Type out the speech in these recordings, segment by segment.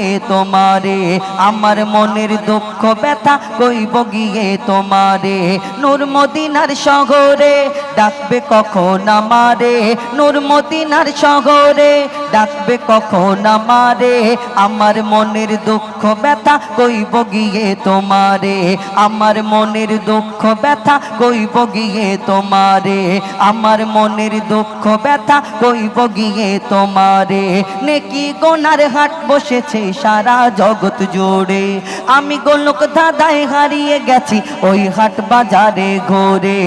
এ তোমারে? আমার মনের দুঃখ ব্যথা কইব গিয়ে তোমারে। নূর মদিনার শহরে ডাকবে কখন আমারে? নূর মদিনার শহরে ডাকবে কখন আমারে? আমার মনের দুঃখ ব্যথা কইব গিয়ে তোমারে। আমার মনের দুঃখ ব্যথা কইব গিয়ে তোমারে। আমার মনের দুঃখ ব্যথা কইব গিয়ে তোমারে। নেকি গোনার হাট বসেছে সারা জগৎ জুড়ে। আমি গোলক দাদায় হারিয়ে গেছি ওই হাট বাজারে ঘোরে।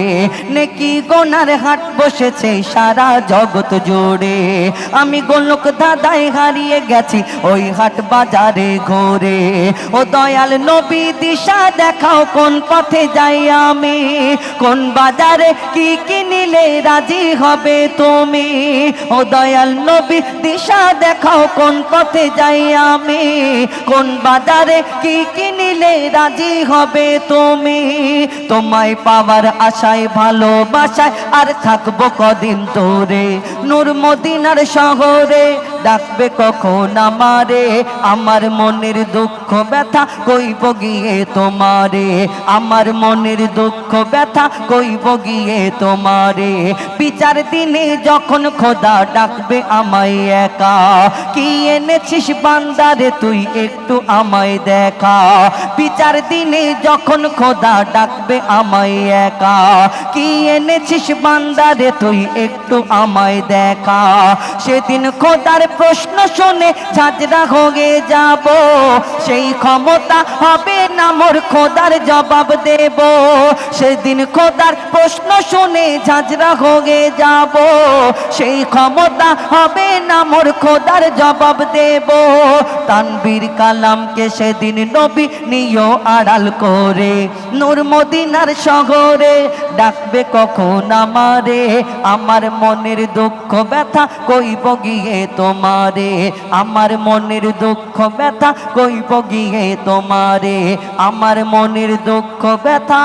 নেকি গোনার হাট বসেছে সারা জগৎ জুড়ে। আমি গোলক দাদায় হারিয়ে গেছি ওই হাট বাজারে ঘোরে। ও দয়াল নবী দিশা দেখাও কোন পথে যাই আমি। কোন বাজারে কি কিনিলে রাজি হবে তুমি? ও দয়াল নবী দিশা দেখাও কোন পথে যাই আমি। কোন বাজারে কি কিনিলে রাজি হবে তুমি? তোমায় পাওয়ার আশায় ভালোবাসায় আর থাকব কদিন তোরে। নূর মদিনার শহরে ডাকবে কখন আমারে? আমার মনের দুঃখ ব্যথা কইব গিয়ে তোমারে? আমার মনের দুঃখ ব্যথা কইব গিয়ে তোমারে? বিচার দিনে যখন খোদা ডাকবে আমায় একা, কি এনেছিস বান্দারে তুই একটু আমায় দেখা? বিচার দিনে যখন খোদা ডাকবে আমায় একা, কি এনেছিস বান্দারে তুই একটু আমায় দেখা? সেদিন খোদার প্রশ্ন শুনে ঝাঁঝরা হয়ে যাব। সেই ক্ষমতা হবে না মোর খোদার জবাব দেব। সেদিন খোদার প্রশ্ন শুনে ঝাঁঝরা হয়ে যাব। সেই ক্ষমতা হবে না মোর খোদার জবাব দেব। তানবীর কালামকে সেদিন নবী নিও আড়াল করে, নূর মদিনার শহরে ডাকবে কখন আমারে? আমার মনের দুঃখ ব্যথা কইব গিয়ে তোমারে, আমার মনের দুঃখ ব্যথা কইব গিয়ে তোমারে, আমার মনের দুঃখ ব্যথা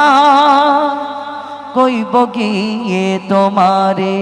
কইব গিয়ে তোমারে।